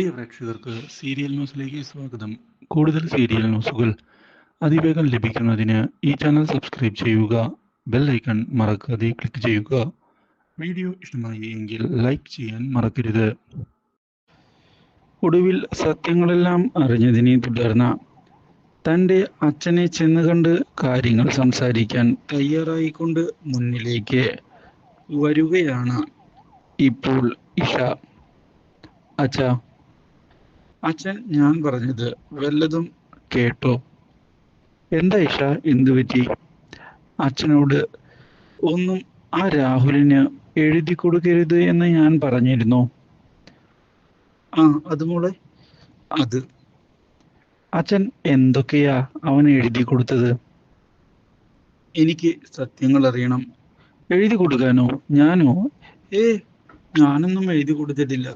പ്രിയ പ്രേക്ഷകർക്ക് സീരിയൽ ന്യൂസിലേക്ക് സ്വാഗതം. കൂടുതൽ സീരിയൽ ന്യൂസുകൾ അതിവേഗം ലഭിക്കുന്നതിന് ഈ ചാനൽ സബ്സ്ക്രൈബ് ചെയ്യുക ബെൽ ഐക്കൺ മറക്കാതെ ക്ലിക്ക് ചെയ്യുക. വീഡിയോ ഇഷ്ടമായി എങ്കിൽ ലൈക്ക് ചെയ്യാൻ മറക്കരുത്. ഒടുവിൽ സത്യങ്ങളെല്ലാം അറിഞ്ഞതിനെ തുടർന്ന് തന്റെ അച്ഛനെ ചെന്ന് കണ്ട് കാര്യങ്ങൾ സംസാരിക്കാൻ തയ്യാറായിക്കൊണ്ട് മുന്നിലേക്ക് വരികയാണ് ഇപ്പോൾ ഇഷ. അച്ഛ അച്ഛൻ ഞാൻ പറഞ്ഞത് വല്ലതും കേട്ടോ? എന്താ ഇഷ എന്തു പറ്റി? അച്ഛനോട് ഒന്നും ആ രാഹുലിന് എഴുതി കൊടുക്കരുത് എന്ന് ഞാൻ പറഞ്ഞിരുന്നു. ആ അത് മോളെ അത്. അച്ഛൻ എന്തൊക്കെയാ അവൻ എഴുതി കൊടുത്തത്? എനിക്ക് സത്യങ്ങൾ അറിയണം. എഴുതി കൊടുക്കാനോ? ഞാനോ? ഏ ഞാനൊന്നും എഴുതി കൊടുത്തിട്ടില്ല.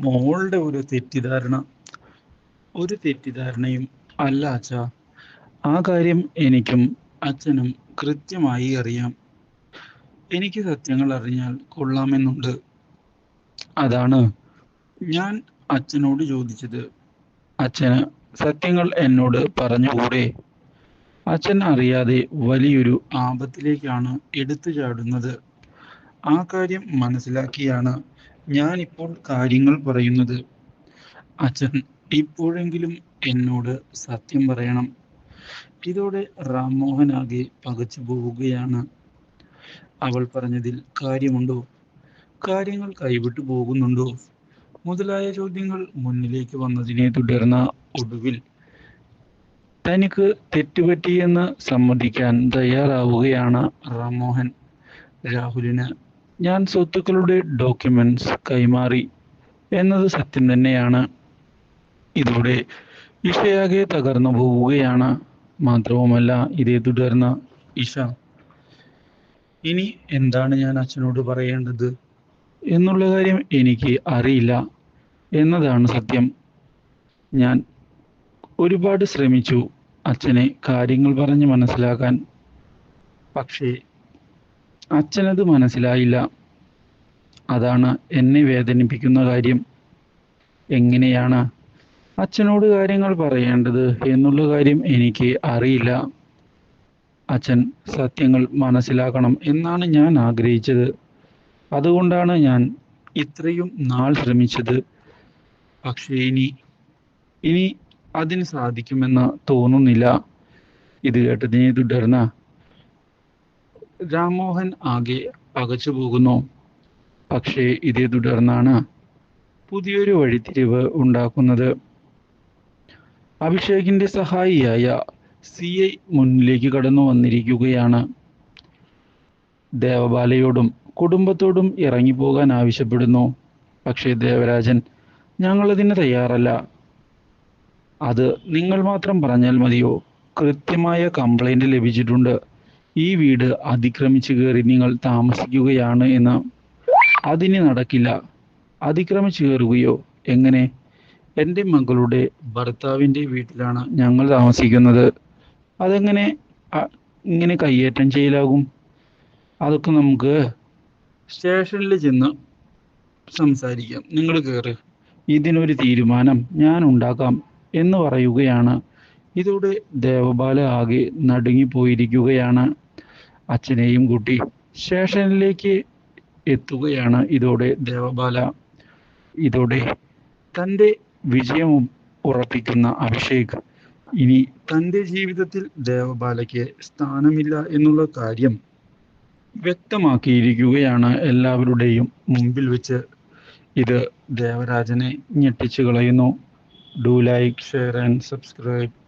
മോളുടെ ഒരു തെറ്റിദ്ധാരണ ഒരു തെറ്റിദ്ധാരണയും അല്ല അച്ഛ. ആ കാര്യം എനിക്കും അച്ഛനും കൃത്യമായി അറിയാം. എനിക്ക് സത്യങ്ങൾ അറിഞ്ഞാൽ കൊള്ളാമെന്നുണ്ട്. അതാണ് ഞാൻ അച്ഛനോട് ചോദിച്ചത്. അച്ഛന് സത്യങ്ങൾ എന്നോട് പറഞ്ഞുകൂടെ? അച്ഛൻ അറിയാതെ വലിയൊരു ആപത്തിലേക്കാണ് എടുത്തു ചാടുന്നത്. ആ കാര്യം മനസ്സിലാക്കിയാണ് ഞാൻ ഇപ്പോൾ കാര്യങ്ങൾ പറയുന്നത് അച്ഛൻ ഇപ്പോഴെങ്കിലും എന്നോട് സത്യം പറയണം. ഇതോടെ റാംമോഹൻ ആകെ പകച്ചു പോവുകയാണ്. അവൾ പറഞ്ഞതിൽ കാര്യമുണ്ടോ? കാര്യങ്ങൾ കൈവിട്ടു പോകുന്നുണ്ടോ? മുതലായ ചോദ്യങ്ങൾ മുന്നിലേക്ക് വന്നതിനെ തുടർന്ന് ഒടുവിൽ തനിക്ക് തെറ്റുപറ്റിയെന്ന് സമ്മതിക്കാൻ തയ്യാറാവുകയാണ് റാംമോഹൻ. രാഹുലിന് ഞാൻ സ്വത്തുക്കളുടെ ഡോക്യുമെന്റ്സ് കൈമാറി എന്നത് സത്യം തന്നെയാണ്. ഇതോടെ ഇഷയാകെ തകർന്നു പോവുകയാണ്. മാത്രവുമല്ല ഇതേ തുടർന്ന് ഇഷ ഇനി എന്താണ് ഞാൻ അച്ഛനോട് പറയേണ്ടത്? എന്നുള്ള കാര്യം എനിക്ക് അറിയില്ല എന്നതാണ് സത്യം. ഞാൻ ഒരുപാട് ശ്രമിച്ചു അച്ഛനെ കാര്യങ്ങൾ പറഞ്ഞ് മനസ്സിലാക്കാൻ. പക്ഷേ അച്ഛനത് മനസ്സിലായില്ല. അതാണ് എന്നെ വേദനിപ്പിക്കുന്ന കാര്യം. എങ്ങനെയാണ് അച്ഛനോട് കാര്യങ്ങൾ പറയേണ്ടത് എന്നുള്ള കാര്യം എനിക്ക് അറിയില്ല. അച്ഛൻ സത്യങ്ങൾ മനസ്സിലാക്കണം എന്നാണ് ഞാൻ ആഗ്രഹിച്ചത്. അതുകൊണ്ടാണ് ഞാൻ ഇത്രയും നാൾ ശ്രമിച്ചത്. പക്ഷേ ഇനി ഇനി അതിന് സാധിക്കുമെന്ന് തോന്നുന്നില്ല. ഇത് കേട്ടതിനെ തുടർന്ന് രാമോഹൻ ആകെ പകച്ചു പോകുന്നു. പക്ഷേ ഇതേ തുടർന്നാണ് പുതിയൊരു വഴിത്തിരിവ് ഉണ്ടാക്കുന്നത്. അഭിഷേകിന്റെ സഹായിയായ സി ഐ മുന്നിലേക്ക് കടന്നു വന്നിരിക്കുകയാണ്. ദേവബാലയോടും കുടുംബത്തോടും ഇറങ്ങിപ്പോകാൻ ആവശ്യപ്പെടുന്നു. പക്ഷേ ദേവരാജൻ ഞങ്ങളതിന് തയ്യാറല്ല. അത് നിങ്ങൾ മാത്രം പറഞ്ഞാൽ മതിയോ? കൃത്യമായ കംപ്ലൈന്റ് ലഭിച്ചിട്ടുണ്ട്. ഈ വീട് അതിക്രമിച്ചു കയറി നിങ്ങൾ താമസിക്കുകയാണ് എന്ന് അതിന് നടക്കില്ല. അതിക്രമിച്ചു കയറുകയോ? എങ്ങനെ? എന്റെ മകളുടെ ഭർത്താവിന്റെ വീട്ടിലാണ് ഞങ്ങൾ താമസിക്കുന്നത്. അതെങ്ങനെ? ഇങ്ങനെ കയ്യേറ്റം ചെയ്യലാകും? അതൊക്കെ നമുക്ക് സ്റ്റേഷനിൽ ചെന്ന് സംസാരിക്കാം. നിങ്ങൾ കയറ്. ഇതിനൊരു തീരുമാനം ഞാൻ ഉണ്ടാക്കാം എന്ന് പറയുകയാണ്. ഇതോടെ ദേവബാല ആകെ നടുങ്ങിപ്പോയിരിക്കുകയാണ്. അച്ഛനെയും കൂട്ടി സ്റ്റേഷനിലേക്ക് എത്തുകയാണ് ഇതോടെ ദേവബാല. ഇതോടെ തന്റെ വിജയം ഉറപ്പിക്കുന്ന അഭിഷേക്. ഇനി തന്റെ ജീവിതത്തിൽ ദേവബാലയ്ക്ക് സ്ഥാനമില്ല എന്നുള്ള കാര്യം വ്യക്തമാക്കിയിരിക്കുകയാണ് എല്ലാവരുടെയും മുമ്പിൽ വെച്ച്. ഇത് ദേവരാജനെ ഞെട്ടിച്ചു കളയുന്നു. Do like share and subscribe.